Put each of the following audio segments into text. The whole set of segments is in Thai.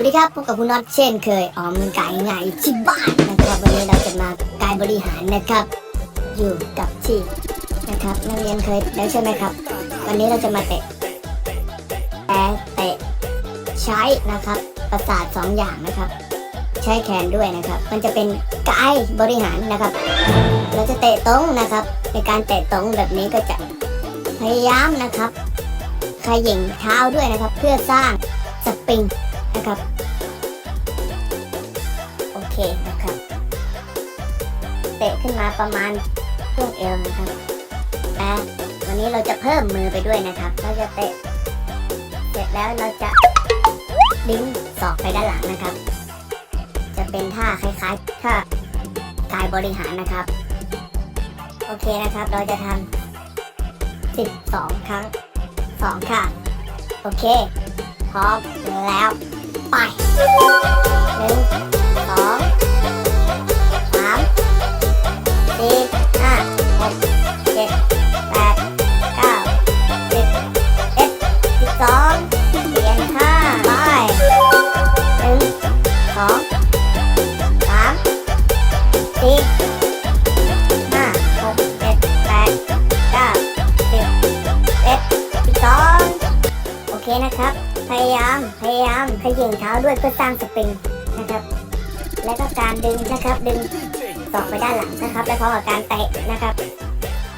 วัสดีครับพบกับคุณน็อตเช่นเคยออกกำลังกายง่ายที่บ้านนะครับวันนี้เราจะมากายบริหารนะครับ อยู่กับที่นะครับนักเรียนเคยแล้วใช่ไหมครับ วันนี้เราจะมาเตะแต่เตะใช้นะครับ ประสาทสองอย่างนะครับ ใช้แขนด้วยนะครับ มันจะเป็นกายบริหารนะครับ เราจะเตะตรงนะครับ ในการเตะตรงแบบนี้ก็จะพยายามนะครับขย่งเท้าด้วยนะครับ เพื่อสร้างสปริง นะครับ โอเคนะครับ เตะขึ้นมาประมาณช่วงเอวนะครับแต่วันนี้เราจะเพิ่มมือไปด้วยนะครับ เราจะเตะ เสร็จแล้วเราจะดึงศอกไปด้านหลังนะครับ จะเป็นท่าคล้ายๆท่ากายบริหารนะครับ โอเคนะครับ เราจะทำ12 ครั้ง 2 ค่ะ โอเค พร้อมแล้ว ไปหนึ่งสองสามสี่ห้าหกเจ็ดแปดเก้าสิบเอ็ดสิบสองเตียนท่าไปหนึ่งสองสามสี่ห้าหกเจ็ดแปดเก้าสิบเอ็ดสิบสองโอเคนะครับ พยายาม พยายามขย่งเท้าด้วยเพื่อสร้างสปริงนะครับ และก็การดึงนะครับ ดึงศอกไปด้านหลังนะครับ และพร้อมกับการเตะนะครับ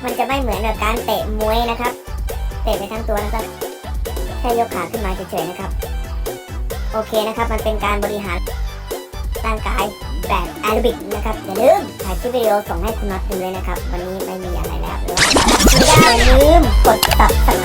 มันจะไม่เหมือนกับการเตะมวยนะครับ เตะไปทั้งตัวนะครับ แค่ยกขาขึ้นมาเฉยๆนะครับ โอเคนะครับ มันเป็นการบริหารร่างกายแบบแอโรบิกนะครับ อย่าลืมถ่ายคลิปวิดีโอส่งให้คุณน็อตดูเลยนะครับ วันนี้ไม่มีอะไรแล้วอว่าไม่ได้อย่าลืมกด subscribe